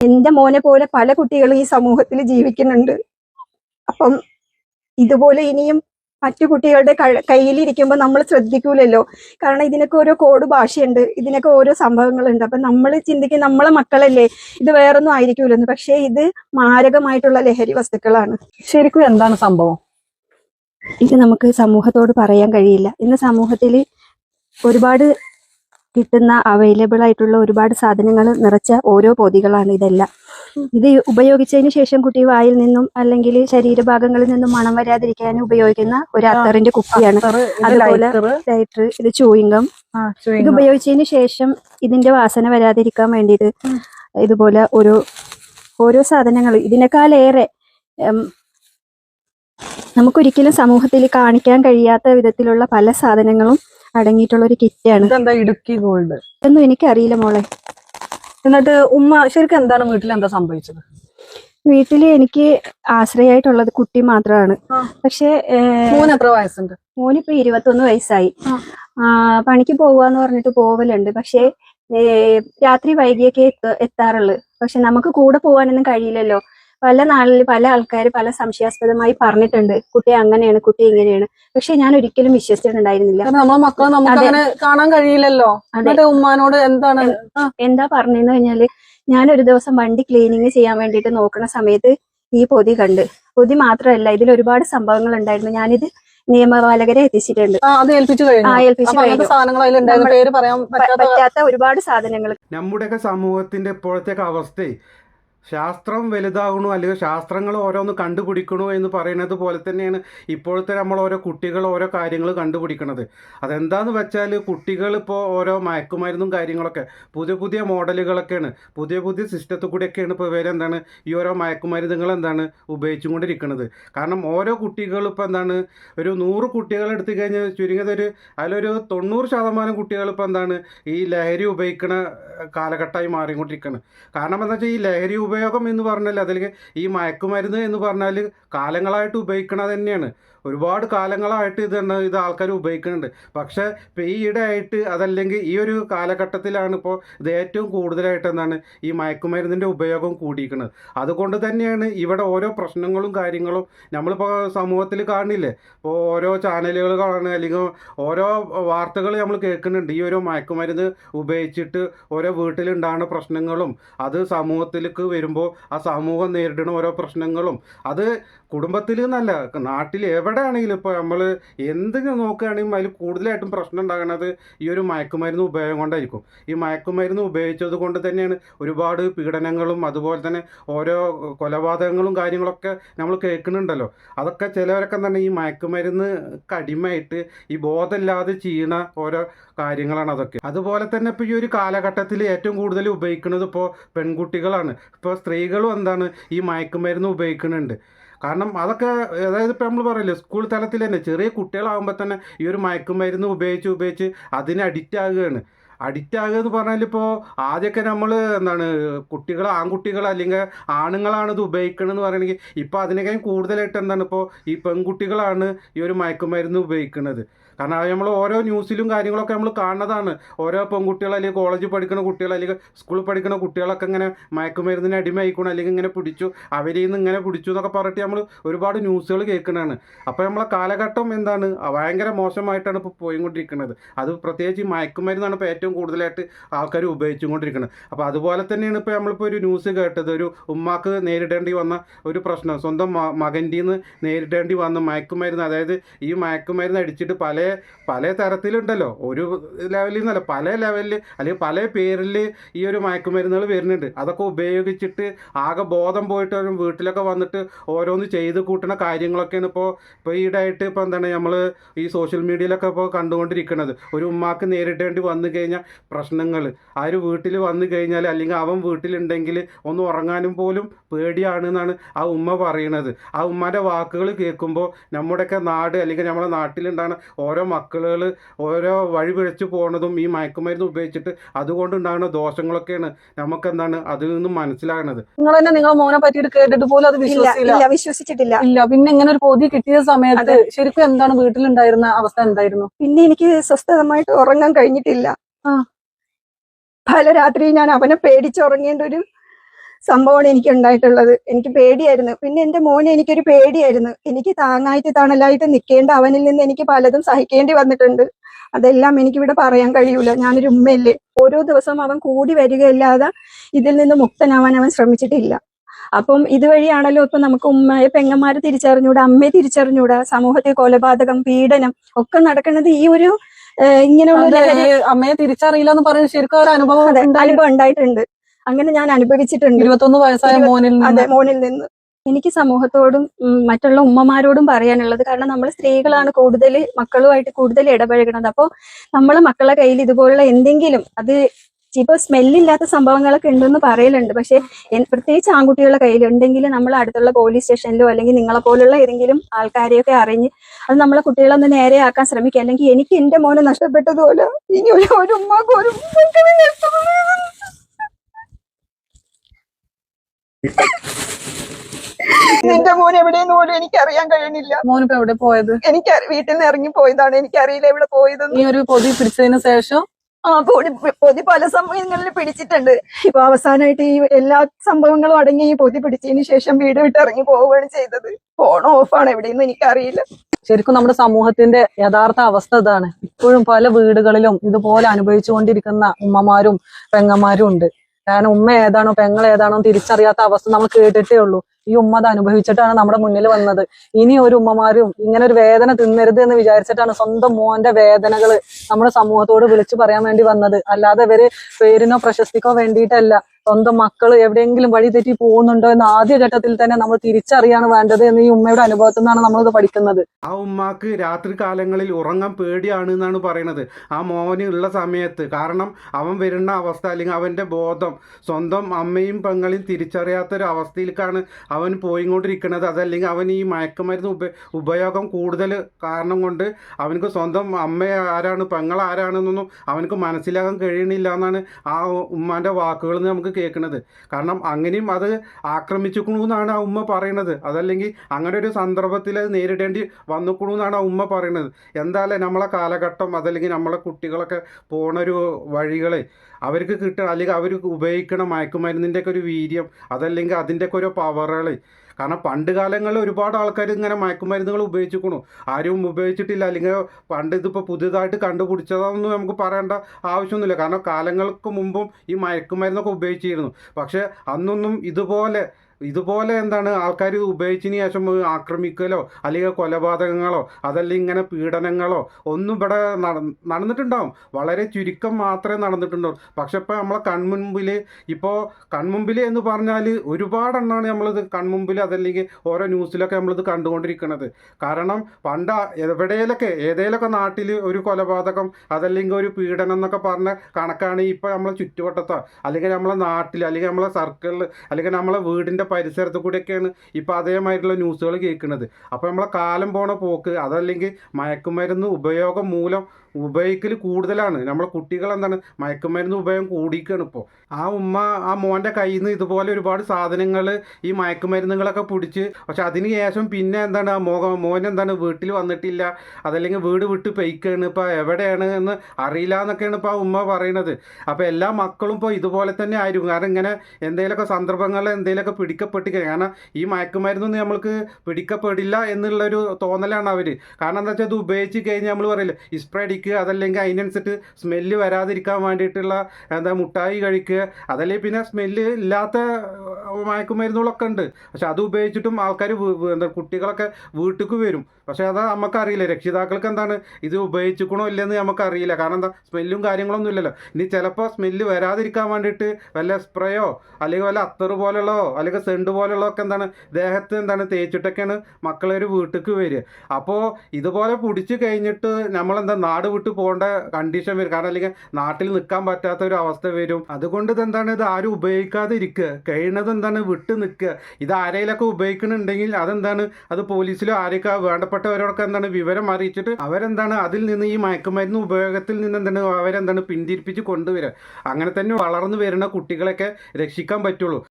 എന്റെ മോനെ പോലെ പല കുട്ടികളും ഈ സമൂഹത്തിൽ ജീവിക്കുന്നുണ്ട്. അപ്പം ഇതുപോലെ ഇനിയും മറ്റു കുട്ടികളുടെ കയ്യിലിരിക്കുമ്പോൾ നമ്മൾ ശ്രദ്ധിക്കൂലല്ലോ. കാരണം ഇതിനൊക്കെ ഓരോ കോഡ് ഭാഷയുണ്ട് ഇതിനൊക്കെ ഓരോ സംഭവങ്ങളുണ്ട്. അപ്പൊ നമ്മൾ ചിന്തിക്കും നമ്മളെ മക്കളല്ലേ ഇത് വേറൊന്നും ആയിരിക്കൂലെന്ന്. പക്ഷേ ഇത് മാരകമായിട്ടുള്ള ലഹരി വസ്തുക്കളാണ്. ശരിക്കും എന്താണ് സംഭവം? ഇത് നമുക്ക് സമൂഹത്തോട് പറയാൻ കഴിയില്ല. ഇന്ന് സമൂഹത്തിൽ ഒരുപാട് കിട്ടുന്ന അവൈലബിൾ ആയിട്ടുള്ള ഒരുപാട് സാധനങ്ങൾ നിറച്ച ഓരോ പൊതികളാണ് ഇതെല്ലാം. ഇത് ഉപയോഗിച്ചതിന് ശേഷം കുട്ടി വായിൽ നിന്നും അല്ലെങ്കിൽ ശരീരഭാഗങ്ങളിൽ നിന്നും മണം വരാതിരിക്കാൻ ഉപയോഗിക്കുന്ന ഒരു അത്തറിന്റെ കുപ്പിയാണ്. അതുപോലെ ലൈറ്റർ ഇത് ചൂയിങ്കം ഇത് ഉപയോഗിച്ചതിന് ശേഷം ഇതിന്റെ വാസന വരാതിരിക്കാൻ വേണ്ടിയിട്ട്. ഇതുപോലെ ഒരു ഓരോ സാധനങ്ങൾ ഇതിനേക്കാളേറെ നമുക്കൊരിക്കലും സമൂഹത്തിൽ കാണിക്കാൻ കഴിയാത്ത വിധത്തിലുള്ള പല സാധനങ്ങളും അടങ്ങിയിട്ടുള്ള ഒരു കിറ്റാണ് ഇതെന്താ ഇടുക്കി ഗോൾഡ്? ഇതൊന്നും എനിക്കറിയില്ല മോളെ. എന്നിട്ട് ഉമ്മ ശരിക്കും എന്താണ് വീട്ടിൽ എന്താ സംഭവിച്ചത്? വീട്ടിൽ എനിക്ക് ആശ്രയമായിട്ടുള്ളത് കുട്ടി മാത്രമാണ് പക്ഷേ മൂന്ന് എത്ര വയസ്സുണ്ട്? മോനിപ്പോ ഇരുപത്തൊന്ന് വയസ്സായി. പണിക്ക് പോവാന്ന് പറഞ്ഞിട്ട് പോവലുണ്ട്. പക്ഷേ രാത്രി വൈകിയൊക്കെ എത്ത- എത്താറുള്ളു. പക്ഷെ നമുക്ക് കൂടെ പോവാനൊന്നും കഴിയില്ലല്ലോ. പല നാളിൽ പല ആൾക്കാർ പല സംശയാസ്പദമായി പറഞ്ഞിട്ടുണ്ട്. കുട്ടി അങ്ങനെയാണ് കുട്ടി ഇങ്ങനെയാണ്. പക്ഷെ ഞാൻ ഒരിക്കലും വിശ്വസിച്ചിട്ടുണ്ടായിരുന്നില്ല. കാരണം നമ്മളെ മക്കളെ നമുക്ക് അങ്ങനെ കാണാൻ കഴിയില്ലല്ലോ. ഉമ്മാനോട് എന്താണ്? എന്താ പറഞ്ഞെന്ന് കഴിഞ്ഞാൽ ഞാൻ ഒരു ദിവസം വണ്ടി ക്ലീനിങ് ചെയ്യാൻ വേണ്ടിയിട്ട് നോക്കുന്ന സമയത്ത് ഈ പൊതി കണ്ട്. പൊതി മാത്രമല്ല ഇതിൽ ഒരുപാട് സംഭവങ്ങൾ ഉണ്ടായിരുന്നു. ഞാനിത് നിയമപാലകരെ എത്തിച്ചിട്ടുണ്ട്. പറ്റാത്ത ഒരുപാട് സാധനങ്ങൾ. നമ്മുടെയൊക്കെ സമൂഹത്തിന്റെ ഇപ്പോഴത്തെ അവസ്ഥയെ ശാസ്ത്രം വലുതാകണു അല്ലെങ്കിൽ ശാസ്ത്രങ്ങൾ ഓരോന്ന് കണ്ടുപിടിക്കണു എന്ന് പറയുന്നത് പോലെ തന്നെയാണ് ഇപ്പോഴത്തെ നമ്മൾ ഓരോ കുട്ടികൾ ഓരോ കാര്യങ്ങൾ കണ്ടുപിടിക്കണത്. അതെന്താന്ന് വെച്ചാൽ കുട്ടികൾ ഇപ്പോൾ ഓരോ മയക്കുമരുന്നും കാര്യങ്ങളൊക്കെ പുതിയ പുതിയ മോഡലുകളൊക്കെയാണ്. പുതിയ പുതിയ സിസ്റ്റത്തിൽ കൂടിയൊക്കെയാണ് ഇപ്പോൾ ഇവരെന്താണ് ഈ ഓരോ മയക്കുമരുന്നുകൾ എന്താണ് ഉപയോഗിച്ചുകൊണ്ടിരിക്കുന്നത് കാരണം ഓരോ കുട്ടികൾ ഇപ്പോൾ എന്താണ് ഒരു നൂറ് കുട്ടികൾ എടുത്തു കഴിഞ്ഞാൽ ചുരുങ്ങിയത് ഒരു അതിലൊരു തൊണ്ണൂറ് ശതമാനം കുട്ടികൾ ഇപ്പോൾ എന്താണ് ഈ ലഹരി ഉപയോഗിക്കുന്ന കാലഘട്ടമായി മാറിക്കൊണ്ടിരിക്കുകയാണ് കാരണം എന്താ വെച്ചാൽ ഈ ലഹരി ഉപയോഗം എന്ന് പറഞ്ഞാൽ അതല്ലെങ്കിൽ ഈ മയക്കുമരുന്ന് എന്ന് പറഞ്ഞാൽ കാലങ്ങളായിട്ട് ഉപയോഗിക്കണത് തന്നെയാണ്. ഒരുപാട് കാലങ്ങളായിട്ട് ഇത് തന്നെ ഇത് ആൾക്കാർ ഉപയോഗിക്കുന്നുണ്ട്. പക്ഷേ ഈ ആയിട്ട് അതല്ലെങ്കിൽ ഈ ഒരു കാലഘട്ടത്തിലാണ് ഇപ്പോൾ ഇത് ഏറ്റവും കൂടുതലായിട്ട് എന്താണ് ഈ മയക്കുമരുന്നിന്റെ ഉപയോഗം കൂടിയിരിക്കുന്നത്. അതുകൊണ്ട് തന്നെയാണ് ഇവിടെ ഓരോ പ്രശ്നങ്ങളും കാര്യങ്ങളും നമ്മളിപ്പോൾ സമൂഹത്തിൽ കാണില്ലേ ഇപ്പോൾ ഓരോ ചാനലുകൾ കാണുക അല്ലെങ്കിൽ ഓരോ വാർത്തകൾ നമ്മൾ കേൾക്കുന്നുണ്ട്. ഈ ഓരോ മയക്കുമരുന്ന് ഉപയോഗിച്ചിട്ട് ഓരോ വീട്ടിലുണ്ടാകുന്ന പ്രശ്നങ്ങളും അത് സമൂഹത്തിലേക്ക് വരുമ്പോൾ ആ സമൂഹം നേരിടുന്ന ഓരോ പ്രശ്നങ്ങളും അത് കുടുംബത്തിൽ എന്നല്ല നാട്ടിൽ എവിടെയാണെങ്കിലും ഇപ്പോൾ നമ്മൾ എന്ത് നോക്കുകയാണെങ്കിലും അതിൽ കൂടുതലായിട്ടും പ്രശ്നം ഉണ്ടാകുന്നത് ഈ ഒരു മയക്കുമരുന്ന് ഉപയോഗം കൊണ്ടായിരിക്കും. ഈ മയക്കുമരുന്ന് ഉപയോഗിച്ചത് കൊണ്ട് തന്നെയാണ് ഒരുപാട് പീഡനങ്ങളും അതുപോലെ തന്നെ ഓരോ കൊലപാതകങ്ങളും കാര്യങ്ങളൊക്കെ നമ്മൾ കേൾക്കുന്നുണ്ടല്ലോ. അതൊക്കെ ചിലവരൊക്കെ തന്നെ ഈ മയക്കുമരുന്ന് കടിമയായിട്ട് ഈ ബോധമില്ലാതെ ചെയ്യുന്ന ഓരോ കാര്യങ്ങളാണ് അതൊക്കെ. അതുപോലെ തന്നെ ഇപ്പോൾ ഈ ഒരു കാലഘട്ടത്തിൽ ഏറ്റവും കൂടുതൽ ഉപയോഗിക്കുന്നത് ഇപ്പോൾ പെൺകുട്ടികളാണ്. ഇപ്പോൾ സ്ത്രീകളും എന്താണ് ഈ മയക്കുമരുന്ന് ഉപയോഗിക്കുന്നുണ്ട്. കാരണം അതൊക്കെ അതായത് ഇപ്പോൾ നമ്മൾ പറയില്ലേ സ്കൂൾ തലത്തിൽ തന്നെ ചെറിയ കുട്ടികളാകുമ്പോൾ തന്നെ ഈ ഒരു മയക്കുമരുന്ന് ഉപയോഗിച്ച് ഉപയോഗിച്ച് അതിന് അഡിക്റ്റ് ആകുകയാണ്. അഡിക്റ്റ് ആകുക എന്ന് പറഞ്ഞാൽ ഇപ്പോൾ ആദ്യമൊക്കെ നമ്മൾ എന്താണ് കുട്ടികൾ ആൺകുട്ടികൾ അല്ലെങ്കിൽ ആണുങ്ങളാണ് ഇത് ഉപയോഗിക്കണമെന്ന് പറയണമെങ്കിൽ ഇപ്പോൾ അതിനേക്കാൾ കൂടുതലായിട്ട് എന്താണ് ഇപ്പോൾ ഈ പെൺകുട്ടികളാണ് ഈ ഒരു മയക്കുമരുന്ന് ഉപയോഗിക്കുന്നത് കാരണം അത് നമ്മൾ ഓരോ ന്യൂസിലും കാര്യങ്ങളൊക്കെ നമ്മൾ കാണുന്നതാണ്. ഓരോ പെൺകുട്ടികൾ അല്ലെങ്കിൽ കോളേജിൽ പഠിക്കുന്ന കുട്ടികൾ അല്ലെങ്കിൽ സ്കൂളിൽ പഠിക്കുന്ന കുട്ടികളൊക്കെ ഇങ്ങനെ മയക്കുമരുന്നിന് അടിമയായിക്കണം അല്ലെങ്കിൽ ഇങ്ങനെ പിടിച്ചു അവരിൽ നിന്ന് ഇങ്ങനെ പിടിച്ചു എന്നൊക്കെ പറഞ്ഞിട്ട് നമ്മൾ ഒരുപാട് ന്യൂസുകൾ കേൾക്കുന്നതാണ്. അപ്പോൾ നമ്മളെ കാലഘട്ടം എന്താണ്? ഭയങ്കര മോശമായിട്ടാണ് ഇപ്പോൾ പോയിക്കൊണ്ടിരിക്കുന്നത്. അത് പ്രത്യേകിച്ച് മയക്കുമരുന്നാണ് ഇപ്പോൾ ഏറ്റവും കൂടുതലായിട്ട് ആൾക്കാർ ഉപയോഗിച്ചുകൊണ്ടിരിക്കുന്നത്. അപ്പോൾ അതുപോലെ തന്നെയാണ് ഇപ്പോൾ നമ്മളിപ്പോൾ ഒരു ന്യൂസ് കേട്ടത്. ഒരു ഉമ്മാക്ക് നേരിടേണ്ടി വന്ന ഒരു പ്രശ്നം. സ്വന്തം മകന്റെ നിന്ന് നേരിടേണ്ടി വന്ന മയക്കുമരുന്ന്. അതായത് ഈ മയക്കുമരുന്ന് അടിച്ചിട്ട് പല പല തരത്തിലുണ്ടല്ലോ ഒരു ലെവലിൽ നിന്നല്ല പല ലെവലിൽ അല്ലെങ്കിൽ പല പേരിൽ ഈ ഒരു മയക്കുമരുന്നുകൾ വരുന്നുണ്ട്. അതൊക്കെ ഉപയോഗിച്ചിട്ട് ആകെ ബോധം പോയിട്ട് വീട്ടിലൊക്കെ വന്നിട്ട് ഓരോന്ന് ചെയ്ത് കൂട്ടുന്ന കാര്യങ്ങളൊക്കെയാണ് ഇപ്പോൾ ഇപ്പോൾ ഈടായിട്ട് ഇപ്പോൾ എന്താണ് നമ്മൾ ഈ സോഷ്യൽ മീഡിയയിലൊക്കെ ഇപ്പോൾ കണ്ടുകൊണ്ടിരിക്കുന്നത് ഒരു ഉമ്മാക്ക് നേരിടേണ്ടി വന്നു കഴിഞ്ഞാൽ പ്രശ്നങ്ങൾ ആ ഒരു വീട്ടിൽ വന്നു കഴിഞ്ഞാൽ അല്ലെങ്കിൽ അവൻ വീട്ടിലുണ്ടെങ്കിൽ ഒന്ന് ഉറങ്ങാനും പോലും പേടിയാണ് എന്നാണ് ആ ഉമ്മ പറയുന്നത് ആ ഉമ്മാന്റെ വാക്കുകൾ കേൾക്കുമ്പോൾ നമ്മുടെയൊക്കെ നാട് അല്ലെങ്കിൽ നമ്മുടെ നാട്ടിലുണ്ടാകുന്ന ഓരോ മക്കളുകൾ ഓരോ വഴി പിഴച്ചു പോകുന്നതും ഈ മയക്കുമരുന്ന് ഉപയോഗിച്ചിട്ട് അതുകൊണ്ടുണ്ടാകുന്ന ദോഷങ്ങളൊക്കെയാണ് നമുക്ക് എന്താണ് അതിൽ നിന്നും മനസ്സിലാകുന്നത്. നിങ്ങൾ തന്നെ നിങ്ങൾ മോനെ പറ്റിയിട്ട് കേട്ടിട്ട് പോലും അത് വിശ്വസിച്ചില്ല. ഇല്ല വിശ്വസിച്ചിട്ടില്ല. ഇല്ല പിന്നെ ഇങ്ങനെ ഒരു പൊതി കിട്ടിയ സമയത്ത് ശരിക്കും എന്താണ് വീട്ടിലുണ്ടായിരുന്ന അവസ്ഥ എന്തായിരുന്നു? പിന്നെ എനിക്ക് സ്വസ്ഥതമായിട്ട് ഉറങ്ങാൻ കഴിഞ്ഞിട്ടില്ല. ആ. പല രാത്രി ഞാൻ അവനെ പേടിച്ചുറങ്ങേണ്ട ഒരു സംഭവമാണ് എനിക്ക് ഉണ്ടായിട്ടുള്ളത് എനിക്ക് പേടിയായിരുന്നു. പിന്നെ എന്റെ മോനെ എനിക്കൊരു പേടിയായിരുന്നു. എനിക്ക് താങ്ങായിട്ട് തണലായിട്ട് നിൽക്കേണ്ട അവനിൽ നിന്ന് എനിക്ക് പലതും സഹിക്കേണ്ടി വന്നിട്ടുണ്ട്. അതെല്ലാം എനിക്കിവിടെ പറയാൻ കഴിയൂല. ഞാനൊരു ഉമ്മയല്ലേ. ഓരോ ദിവസവും അവൻ കൂടി വരികയല്ലാതെ ഇതിൽ നിന്ന് മുക്തനാവാൻ അവൻ ശ്രമിച്ചിട്ടില്ല. അപ്പം ഇതുവഴിയാണല്ലോ ഇപ്പൊ നമുക്ക് ഉമ്മയെ പെങ്ങന്മാരെ തിരിച്ചറിഞ്ഞൂടാ അമ്മയെ തിരിച്ചറിഞ്ഞൂടാ സമൂഹത്തെ കൊലപാതകം പീഡനം ഒക്കെ നടക്കുന്നത് ഈ ഒരു ഇങ്ങനെയുള്ള അമ്മയെ തിരിച്ചറിയില്ല എന്ന് പറയുന്നത് ശരിക്കും ഒരു അനുഭവം അതെ, അനുഭവം ഉണ്ടായിട്ടുണ്ട്. അങ്ങനെ ഞാൻ അനുഭവിച്ചിട്ടുണ്ട്. ഇരുപത്തൊന്ന് വയസ്സായ മോനിൽ അതെ മോനിൽ നിന്ന്. എനിക്ക് സമൂഹത്തോടും മറ്റുള്ള ഉമ്മമാരോടും പറയാനുള്ളത് കാരണം നമ്മൾ സ്ത്രീകളാണ് കൂടുതൽ മക്കളുമായിട്ട് കൂടുതൽ ഇടപഴകുന്നത് അപ്പോൾ നമ്മൾ മക്കളുടെ കയ്യിൽ ഇതുപോലുള്ള എന്തെങ്കിലും അത് ഇപ്പൊ സ്മെല്ലില്ലാത്ത സംഭവങ്ങളൊക്കെ ഉണ്ടെന്ന് പറയലുണ്ട്. പക്ഷെ പ്രത്യേകിച്ച് ആൺകുട്ടികളുടെ കയ്യിൽ ഉണ്ടെങ്കിൽ നമ്മൾ അടുത്തുള്ള പോലീസ് സ്റ്റേഷനിലോ അല്ലെങ്കിൽ നിങ്ങളെ പോലുള്ള ഏതെങ്കിലും ആൾക്കാരെയൊക്കെ അറിഞ്ഞ് അത് നമ്മളെ കുട്ടികളെ ഒന്ന് നേരെയാക്കാൻ ശ്രമിക്കുക. അല്ലെങ്കിൽ എനിക്ക് എന്റെ മോനെ നഷ്ടപ്പെട്ടതുപോലെ ഇനി ഒരു ഒരു എന്റെ മോൻ എവിടെയെന്ന് പോലും എനിക്ക് അറിയാൻ കഴിയണില്ല. മോനിപ്പോ എവിടെ പോയത്? എനിക്ക് വീട്ടിൽ നിന്ന് ഇറങ്ങി പോയതാണ്. എനിക്കറിയില്ല എവിടെ പോയതെന്ന്. ഈ ഒരു പൊതി പിടിച്ചതിന് ശേഷം? ആ പൊടി പൊതി പല സമയങ്ങളിൽ പിടിച്ചിട്ടുണ്ട്. ഇപ്പൊ അവസാനമായിട്ട് ഈ എല്ലാ സംഭവങ്ങളും അടങ്ങി ഈ പൊതി പിടിച്ചതിന് ശേഷം വീട് വിട്ട് ഇറങ്ങി പോവുകയാണ് ചെയ്തത്. ഫോൺ ഓഫാണ് എവിടെയെന്ന് എനിക്കറിയില്ല. ശരിക്കും നമ്മുടെ സമൂഹത്തിന്റെ യഥാർത്ഥ അവസ്ഥ ഇതാണ്. ഇപ്പോഴും പല വീടുകളിലും ഇതുപോലെ അനുഭവിച്ചുകൊണ്ടിരിക്കുന്ന ഉമ്മമാരും പെങ്ങന്മാരും ഉണ്ട്. കാരണം ഉമ്മ ഏതാണോ പെങ്ങൾ ഏതാണോ തിരിച്ചറിയാത്ത അവസ്ഥ നമ്മൾ കേട്ടിട്ടേ ഉള്ളൂ. ഈ ഉമ്മ അത് അനുഭവിച്ചിട്ടാണ് നമ്മുടെ മുന്നിൽ വന്നത്. ഇനി ഒരു ഉമ്മമാരും ഇങ്ങനെ ഒരു വേദന തിന്നരുത് എന്ന് വിചാരിച്ചിട്ടാണ് സ്വന്തം മോന്റെ വേദനകൾ നമ്മുടെ സമൂഹത്തോട് വിളിച്ചു പറയാൻ വേണ്ടി വന്നത്. അല്ലാതെ ഇവർ പേരിനോ പ്രശസ്തിക്കോ വേണ്ടിയിട്ടല്ല. സ്വന്തം മക്കൾ എവിടെയെങ്കിലും വഴി തെറ്റി പോകുന്നുണ്ടോ എന്ന് ആദ്യ ഘട്ടത്തിൽ തന്നെ നമ്മൾ തിരിച്ചറിയാണ് വേണ്ടത് എന്ന് ഈ ഉമ്മയുടെ അനുഭവത്തിൽ നിന്നാണ് നമ്മളിത് പഠിക്കുന്നത്. ആ ഉമ്മക്ക് രാത്രി കാലങ്ങളിൽ ഉറങ്ങാൻ പേടിയാണ് എന്നാണ് പറയുന്നത് ആ മോന് ഉള്ള സമയത്ത് കാരണം അവൻ വരുന്ന അവസ്ഥ അല്ലെങ്കിൽ അവന്റെ ബോധം സ്വന്തം അമ്മയും പെങ്ങളും തിരിച്ചറിയാത്ത ഒരു അവസ്ഥയിലേക്കാണ് അവൻ പോയിക്കൊണ്ടിരിക്കുന്നത്. അതല്ലെങ്കിൽ അവൻ ഈ മയക്കുമരുന്ന് ഉപ ഉപയോഗം കൂടുതൽ കാരണം കൊണ്ട് അവനക്ക് സ്വന്തം അമ്മ ആരാണ് പെങ്ങൾ ആരാണെന്നൊന്നും അവനക്ക് മനസ്സിലാക്കാൻ കഴിയണില്ല എന്നാണ് ആ ഉമ്മാന്റെ വാക്കുകളിൽ നമുക്ക് കേൾക്കുന്നത്. കാരണം അങ്ങനെയും അത് ആക്രമിച്ചുക്കണു എന്നാണ് ആ ഉമ്മ പറയണത്. അതല്ലെങ്കിൽ അങ്ങനെ ഒരു സന്ദർഭത്തിൽ അത് നേരിടേണ്ടി വന്നുക്കണു എന്നാണ് ആ ഉമ്മ പറയണത്. എന്തായാലും നമ്മളെ കാലഘട്ടം അതല്ലെങ്കിൽ നമ്മളെ കുട്ടികളൊക്കെ പോണ ഒരു വഴികളെ അവർക്ക് കിട്ടണം അല്ലെങ്കിൽ അവർ ഉപയോഗിക്കണം മയക്കുമരുന്നിന്റെയൊക്കെ ഒരു വീര്യം അതല്ലെങ്കിൽ അതിന്റെയൊക്കെ ഒരു പവറുകൾ കാരണം പണ്ട് കാലങ്ങളിൽ ഒരുപാട് ആൾക്കാർ ഇങ്ങനെ മയക്കുമരുന്നുകൾ ഉപയോഗിച്ചിരിക്കണു ആരും ഉപയോഗിച്ചിട്ടില്ല. അല്ലെങ്കിൽ പണ്ട് ഇതിപ്പോൾ പുതിയതായിട്ട് കണ്ടുപിടിച്ചതാണെന്ന് നമുക്ക് പറയേണ്ട ആവശ്യമൊന്നുമില്ല. കാരണം കാലങ്ങൾക്ക് മുമ്പും ഈ മയക്കുമരുന്നൊക്കെ ഉപയോഗിച്ചിരുന്നു. പക്ഷേ അന്നൊന്നും ഇതുപോലെ ഇതുപോലെ എന്താണ് ആൾക്കാർ ഉപയോഗിച്ചതിന് ശേഷം ആക്രമിക്കലോ അല്ലെങ്കിൽ കൊലപാതകങ്ങളോ അതല്ലെങ്കിൽ ഇങ്ങനെ പീഡനങ്ങളോ ഒന്നും ഇവിടെ നട നടന്നിട്ടുണ്ടാവും. വളരെ ചുരുക്കം മാത്രമേ നടന്നിട്ടുണ്ടാവും. പക്ഷെ ഇപ്പോൾ നമ്മളെ കൺമുൻപിൽ ഇപ്പോൾ കൺമുമ്പിൽ എന്ന് പറഞ്ഞാൽ ഒരുപാടെണ്ണമാണ് നമ്മളിത് കൺമുമ്പിൽ അതല്ലെങ്കിൽ ഓരോ ന്യൂസിലൊക്കെ നമ്മളിത് കണ്ടുകൊണ്ടിരിക്കുന്നത് കാരണം പണ്ട് എവിടെയിലൊക്കെ ഏതേലൊക്കെ നാട്ടിൽ ഒരു കൊലപാതകം അതല്ലെങ്കിൽ ഒരു പീഡനം എന്നൊക്കെ പറഞ്ഞ കണക്കാണ് ഇപ്പോൾ നമ്മളെ ചുറ്റുവട്ടത്തോ അല്ലെങ്കിൽ നമ്മളെ നാട്ടിൽ അല്ലെങ്കിൽ നമ്മളെ സർക്കിളിൽ അല്ലെങ്കിൽ നമ്മളെ വീടിന്റെ പരിസരത്ത് കൂടെയൊക്കെയാണ് ഇപ്പോൾ അതേമായിട്ടുള്ള ന്യൂസുകൾ കേൾക്കുന്നത്. അപ്പോൾ നമ്മളെ കാലം പോണ പോക്ക് അതല്ലെങ്കിൽ മയക്കുമരുന്ന് ഉപയോഗം മൂലം ഉപയോഗിക്കൽ കൂടുതലാണ്. നമ്മളെ കുട്ടികൾ എന്താണ് മയക്കുമരുന്ന് ഉപയോഗം കൂടിയിരിക്കുകയാണ് ഇപ്പോൾ ആ ഉമ്മ ആ മോന്റെ കയ്യിൽ നിന്ന് ഇതുപോലെ ഒരുപാട് സാധനങ്ങൾ ഈ മയക്കുമരുന്നുകളൊക്കെ പിടിച്ച് പക്ഷെ അതിന് ശേഷം പിന്നെ എന്താണ് ആ മോ മോൻ എന്താണ് വീട്ടിൽ വന്നിട്ടില്ല. അതല്ലെങ്കിൽ വീട് വിട്ട് പെയ്ക്കാണ്. ഇപ്പോൾ എവിടെയാണ് എന്ന് അറിയില്ല എന്നൊക്കെയാണ് ഇപ്പോൾ ആ ഉമ്മ പറയണത് അപ്പോൾ എല്ലാ മക്കളും ഇപ്പോൾ ഇതുപോലെ തന്നെ ആയിരിക്കും. കാരണം ഇങ്ങനെ എന്തെങ്കിലുമൊക്കെ സന്ദർഭങ്ങളിൽ എന്തെങ്കിലുമൊക്കെ പിടിക്കപ്പെട്ടിരിക്കുക. കാരണം ഈ മയക്കുമരുന്നൊന്നും നമ്മൾക്ക് പിടിക്കപ്പെടില്ല എന്നുള്ളൊരു തോന്നലാണ് അവർ കാരണം എന്താ വെച്ചാൽ അത് ഉപയോഗിച്ച് കഴിഞ്ഞാൽ നമ്മൾ പറയില്ല ഇസ്പ്രേ അടിക്കുക അതല്ലെങ്കിൽ അതിനനുസരിച്ച് സ്മെല്ല് വരാതിരിക്കാൻ വേണ്ടിയിട്ടുള്ള എന്താ മുട്ടായി കഴിക്കുക. അതല്ലെങ്കിൽ പിന്നെ സ്മെല്ല് ഇല്ലാത്ത മയക്കുമരുന്നുകളൊക്കെ ഉണ്ട്. പക്ഷെ അത് ഉപയോഗിച്ചിട്ടും ആൾക്കാർ എന്താ കുട്ടികളൊക്കെ വീട്ടിലേക്ക് വരും. പക്ഷെ അത് നമുക്കറിയില്ല. രക്ഷിതാക്കൾക്ക് എന്താണ് ഇത് ഉപയോഗിച്ചിക്കണോ ഇല്ലെന്ന് നമുക്കറിയില്ല. കാരണം എന്താ? സ്മെല്ലും കാര്യങ്ങളൊന്നും ഇല്ലല്ലോ. ഇനി ചിലപ്പോൾ സ്മെല്ല് വരാതിരിക്കാൻ വേണ്ടിയിട്ട് വല്ല സ്പ്രേയോ അല്ലെങ്കിൽ വല്ല അത്തറ് പോലെയുള്ളോ അല്ലെങ്കിൽ സെൻഡ് പോലെയുള്ളതൊക്കെ എന്താണ്? ദേഹത്ത് എന്താണ്? തേച്ചിട്ടൊക്കെയാണ് മക്കളെ ഒരു വീട്ടിലേക്ക് വരിക. അപ്പോൾ ഇതുപോലെ പിടിച്ചു കഴിഞ്ഞിട്ട് നമ്മളെന്താ നാട് വിട്ട് പോകേണ്ട കണ്ടീഷൻ വരും. കാരണം അല്ലെങ്കിൽ നാട്ടിൽ നിൽക്കാൻ പറ്റാത്ത ഒരു അവസ്ഥ വരും. അതുകൊണ്ട് ഇതെന്താണ് ഇത് ആരും ഉപയോഗിക്കാതെ ഇരിക്കുക കഴിയുന്നത് എന്താണ്? വിട്ട് നിൽക്കുക. ഇത് ആരെയിലൊക്കെ ഉപയോഗിക്കുന്നുണ്ടെങ്കിൽ അതെന്താണ്? അത് പോലീസിലോ ആരൊക്കെ വേണ്ടപ്പെട്ടവരോടൊക്കെ എന്താണ് വിവരം അറിയിച്ചിട്ട് അവരെന്താണ് അതിൽ നിന്ന് ഈ മയക്കുമരുന്ന് ഉപയോഗത്തിൽ നിന്ന് എന്താണ് അവരെന്താണ് പിന്തിരിപ്പിച്ച് കൊണ്ടുവരിക അങ്ങനെ തന്നെ വളർന്നു വരുന്ന കുട്ടികളെയൊക്കെ രക്ഷിക്കാൻ പറ്റുള്ളൂ.